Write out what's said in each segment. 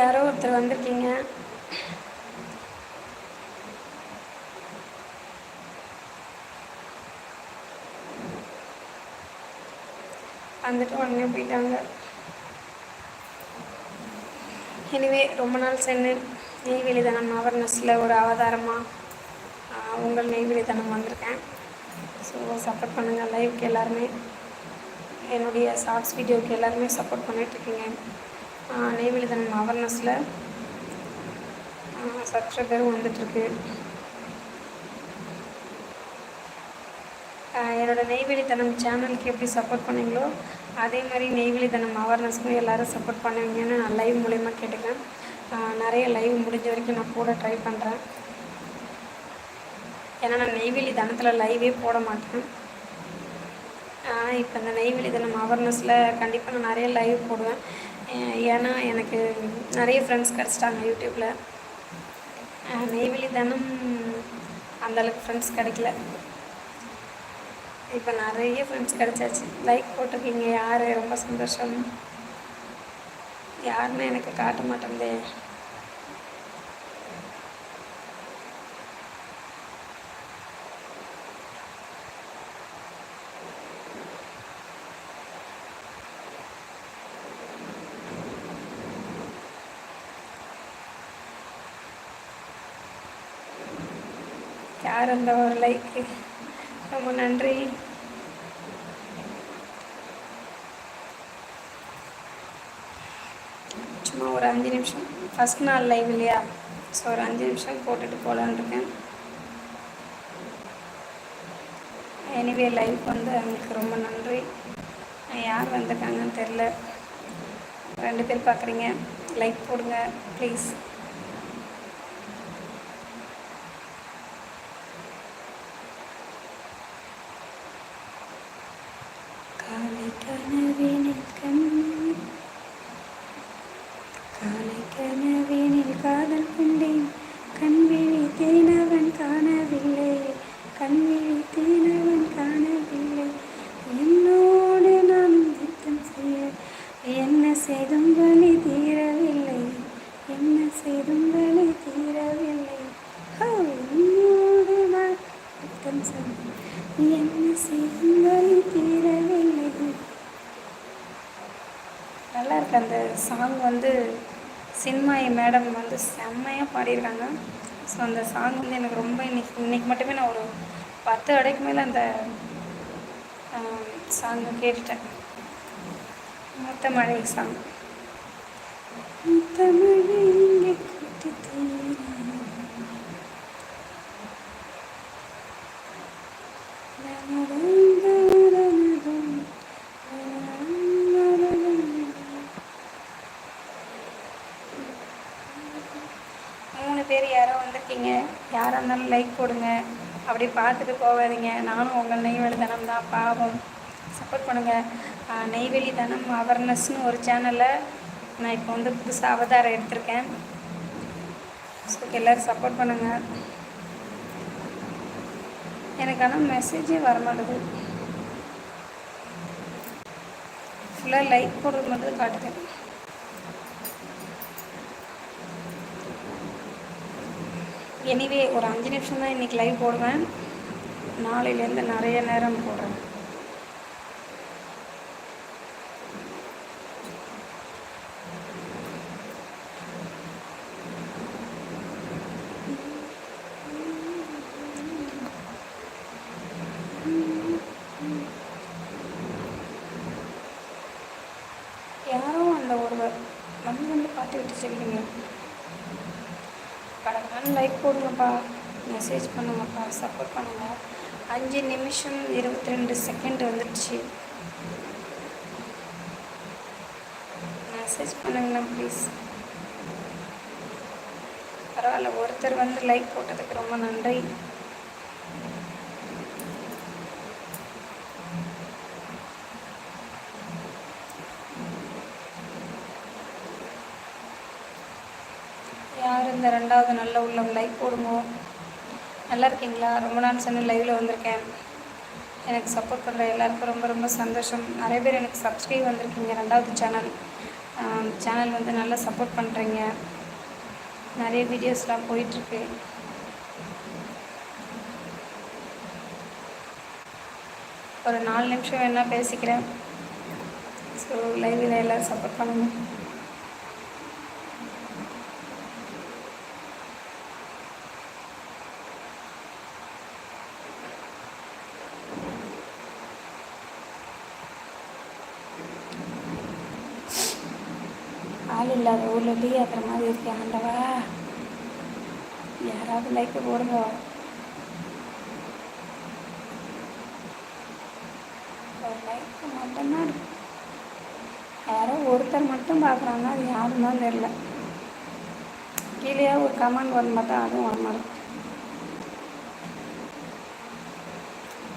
யாரோ ஒருத்தர் வந்திருக்கீங்க. வந்துட்டு உடனே போயிட்டாங்க. எனிவே ரொம்ப நாள் சென்று நெய்வேலிதனம் அவேர்னஸில் ஒரு அவதாரமாக உங்கள் நெய்வேலிதனம் வந்திருக்கேன். ஸோ சப்போர்ட் பண்ணுங்கள் லைவுக்கு எல்லாருமே. என்னுடைய ஷார்ட்ஸ் வீடியோவுக்கு எல்லாருமே சப்போர்ட் பண்ணிகிட்ருக்கீங்க நெய்வேலி தனம் அவேர்னஸில் சப்ஸ்கிரைபரும் வந்துட்டுருக்கு நெய்வேலி நெய்வேலித்தனம் சேனலுக்கு எப்படி சப்போர்ட் பண்ணீங்களோ அதே மாதிரி நெய்வேலித்தனம் அவேர்னஸ்க்கும் எல்லோரும் சப்போர்ட் பண்ணுவீங்கன்னு நான் லைவ் மூலயமா கேட்டுக்கிறேன். நிறைய லைவ் முடிஞ்ச வரைக்கும் நான் கூட ட்ரை பண்ணுறேன் ஏன்னா நான் நெய்வேலி தனத்தில் லைவே போட மாட்டேன். ஆனால் இப்போ இந்த நெய்வேலி தினம் அவேர்னஸில் கண்டிப்பாக நான் நிறைய லைவ் போடுவேன். ஏன்னா எனக்கு நிறைய ஃப்ரெண்ட்ஸ் கிடச்சிட்டாங்க யூடியூப்பில் நெய்வேலி தினம் அந்தளவுக்கு ஃப்ரெண்ட்ஸ் கிடைக்கல. இப்போ நிறைய ஃப்ரெண்ட்ஸ் கிடச்சாச்சு. லைக் போட்டிருக்கீங்க. யார்? ரொம்ப சந்தோஷம். யாருன்னு எனக்கு காட்ட மாட்டேங்குதே யார் அந்த ஒரு லைக்கு ரொம்ப நன்றி. சும்மா ஒரு அஞ்சு நிமிஷம். ஃபஸ்ட் நாள் லைவ் இல்லையா? ஸோ ஒரு அஞ்சு நிமிஷம் போட்டுட்டு போகலான் இருக்கேன். எனிவே லைவ் வந்து அவங்களுக்கு ரொம்ப நன்றி. யார் வந்திருக்காங்கன்னு தெரில ரெண்டு பேர் பார்க்குறீங்க. லைக் போடுங்க ப்ளீஸ் காலை கனவினில் கண் காலை கனவேனில் காதல் கொண்டேன். கண் விழித்தேன் அவன் காணவில்லை. கண் விழித்தேன் அவன் காணவில்லை. என்னோடு நான் யுத்தம் செய்ய என்ன செய்தும் வழி தீரவில்லை. என்ன செய்தும் வழி தீரவில்லை. என்னோடு நான் யுத்தம் செய்ய என்ன செய்தும் வழி தீரவில்லை. நல்லா இருக்கு அந்த சாங் வந்து சின்மாயி மேடம் வந்து செம்மையாக பாடியிருக்காங்க. ஸோ அந்த சாங் வந்து எனக்கு ரொம்ப இன்னைக்கு இன்னைக்கு மட்டுமே நான் ஒரு பத்து அடைக்கு மேலே அந்த சாங்கை கேட்டுட்டேன். முத்தமழை சாங் முத்தமழை இங்கே கொட்டி மூணு பேர் யாரோ வந்திருக்கீங்க. யாராக இருந்தாலும் லைக் போடுங்க. அப்படி பார்த்துட்டு போகாதீங்க. நானும் உங்கள் நெய்வேலி தனம் தான் பாவம். சப்போர்ட் பண்ணுங்கள் நெய்வேலி தனம் அவேர்னஸ்னு ஒரு சேனலில் நான் இப்போ வந்து புதுசாக அவதாரம் எடுத்திருக்கேன். ஸோ எல்லோரும் சப்போர்ட் பண்ணுங்கள் எனக்கு ஆனால் மெசேஜே வர மாட்டேது ஃபுல்லாக லைக் போடுறது மட்டும் காட்டுது. எனிவே ஒரு அஞ்சு நிமிஷம் தான் இன்றைக்கி லைவ் போடுவேன் நாளையிலேருந்து நிறைய நேரம் போடுறேன் யாரோ அந்த ஒருவர் வந்து வந்து பார்த்து விட்டு சொல்லுங்க கடற்கடன் லைக் போடுங்கப்பா. மெசேஜ் பண்ணுங்கப்பா. சப்போர்ட் பண்ணுங்கள் அஞ்சு நிமிஷம் இருபத்தி ரெண்டு செகண்ட் வந்துடுச்சு. மெசேஜ் பண்ணுங்கண்ணா ப்ளீஸ் பரவாயில்ல ஒருத்தர் வந்து லைக் போட்டதுக்கு ரொம்ப நன்றி யார் இந்த ரெண்டாவது நல்ல உள்ளம் லைக் போடுங்க. நல்லா இருக்கீங்களா? ரொம்ப நாள் சென்று லைவில் வந்திருக்கேன். எனக்கு சப்போர்ட் பண்ணுற எல்லாருக்கும் ரொம்ப ரொம்ப சந்தோஷம். நிறைய பேர் எனக்கு சப்ஸ்கிரைப் வந்திருக்கீங்க ரெண்டாவது சேனல் சேனல் வந்து நல்லா சப்போர்ட் பண்ணுறீங்க நிறைய வீடியோஸ்லாம் போயிட்டுருக்கு. ஒரு நாலு நிமிஷம் வேணால் பேசிக்கிறேன். ஸோ லைவில் எல்லோரும் சப்போர்ட் பண்ணுங்கள் ஆள் இல்லாத ஊரில் டீ மாதிரி இருக்கு ஆண்டவா. யாராவது லைக்கு போடுங்க. ஒரு லைக் மட்டும்தான் யாரோ ஒருத்தர் மட்டும் பார்க்குறாங்க அது யாரும் தான் தெரில கீழே ஒரு கமெண்ட் வர மாட்டேன் அதுவும் வர மாட்டேன்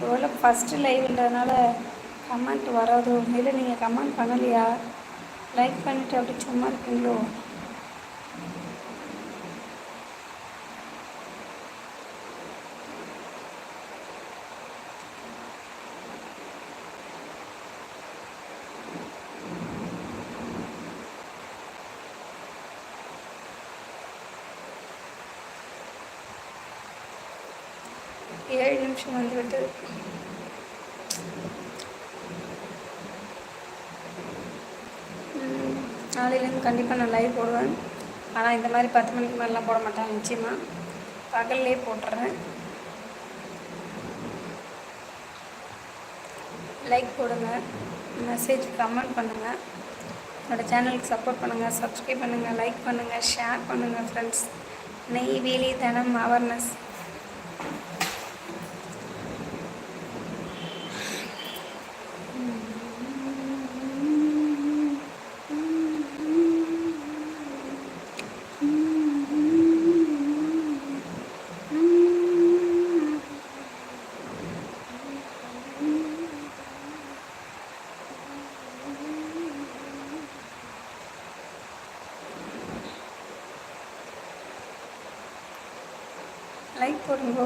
ஒருவேளை ஃபஸ்ட்டு லைவ்ன்றதுனால கமெண்ட் வராது இல்லை நீங்கள் கமெண்ட் பண்ணலையா? லைக் பண்ணிவிட்டு அப்படி சும்மா இருக்கீங்களோ ஏழு நிமிஷம் வந்து நாளையிலேருந்து கண்டிப்பாக நான் லைவ் போடுவேன். ஆனால் இந்த மாதிரி பத்து மணிக்கு மேலாம் போட மாட்டேன் நிச்சயமாக பகல்லே போட்டுறேன். லைக் போடுங்க. மெசேஜ் கமெண்ட் பண்ணுங்கள் என்னோடய சேனலுக்கு சப்போர்ட் பண்ணுங்கள் சப்ஸ்கிரைப் பண்ணுங்கள் லைக் பண்ணுங்கள் ஷேர் பண்ணுங்கள் ஃப்ரெண்ட்ஸ் நெய்வேலி தனம் அவேர்னஸ் லைக் போடுங்க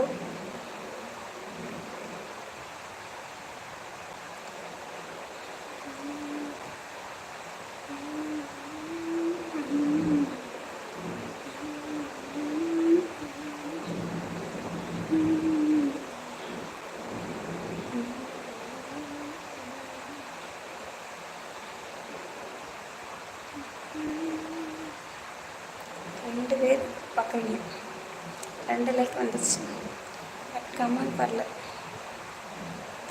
ரெண்டு பேர் பார்க்குறீங்க ரெண்டு லைக் வந்துச்சு பட் கமெண்ட் வரல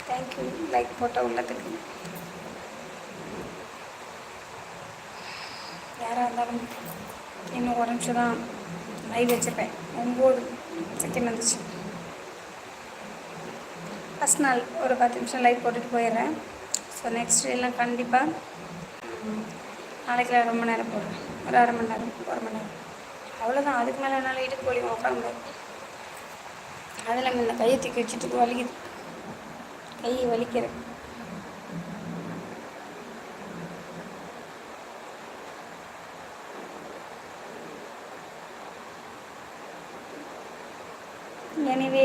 தேங்க்யூ லைக் போட்ட உள்ளத்துக்கு. யாராக இருந்தாலும் இன்னும் ஒரு நிமிஷம் தான் லைவ் வச்சுருப்பேன். ஒம்பது செகண்ட் வந்துச்சு. ஃபஸ்ட் நாள் ஒரு பத்து நிமிஷம் லைவ் போட்டுட்டு போயிடுறேன். ஸோ நெக்ஸ்ட் எல்லாம் கண்டிப்பாக நாளைக்கு ரொம்ப நேரம் போடுறேன். ஒரு அரை மணி நேரம் ஒரு மணி நேரம். அவ்வளோதான் அதுக்கு மேலே என்னால் இடுப்பு வலி உட்காந்து அதில் இந்த கையை தூக்கி வச்சுட்டு வலிக்குது. கையை வலிக்கிறேன் எனவே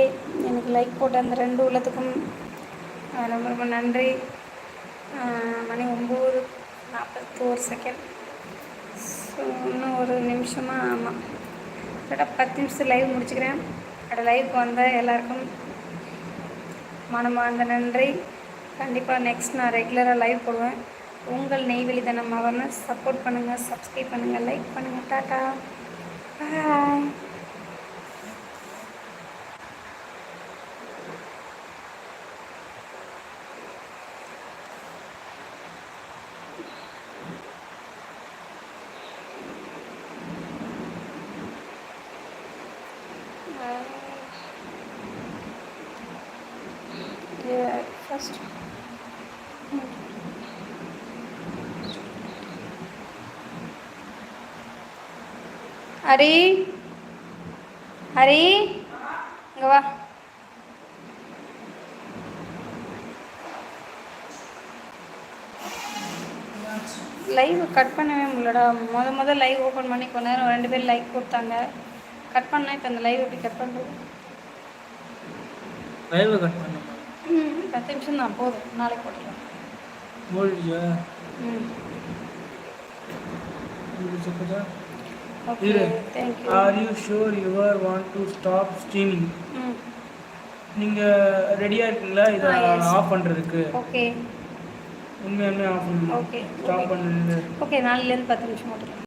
எனக்கு லைக் போட்ட அந்த ரெண்டு உள்ளத்துக்கும் ரொம்ப ரொம்ப நன்றி. மணி ஒம்பது நாற்பத்தோரு செகண்ட் ஸோ இன்னும் ஒரு நிமிஷமாக ஆமாம் கரெக்டாக பத்து நிமிஷம் லைவ் முடிச்சுக்கிறேன். அட லைவுக்கு வந்த எல்லாருக்கும் மனமார்ந்த நன்றி. கண்டிப்பாக நெக்ஸ்ட் நான் ரெகுலராக லைவ் போடுவேன். உங்கள் நெய்வெளி தினம் அவர்னஸ் சப்போர்ட் பண்ணுங்கள் சப்ஸ்கிரைப் பண்ணுங்கள் லைக் பண்ணுங்கள் tata bye first. Hari Hari இங்கே வா லைவ் கட் பண்ணவே முடியலடா. முத முத லைவ் ஓப்பன் பண்ணி கொஞ்ச நேரம் ரெண்டு பேர் லைக் கொடுத்தாங்க. கட் பண்ணால் இப்போ அந்த லைவ் எப்படி கட் பண்ணுறது லைவ் கட் பண்ண. பத்து நிமிஷம் தான் போதும். நாளைக்கு போட்டுக்கலாம். மூழ்கியா ம். ஓகே இரு. Are you sure your want to stop streaming ம். நீங்கள் ரெடியாக இருக்கீங்களா? இதை. ஆஃப் பண்ணுறதுக்கு ஓகே. உண்மையாலுமே ஆஃப் பண்ணணும். Okay, stop. பண்ணுங்க ஓகே நாளையிலேருந்து பத்து நிமிஷம் மட்டும்.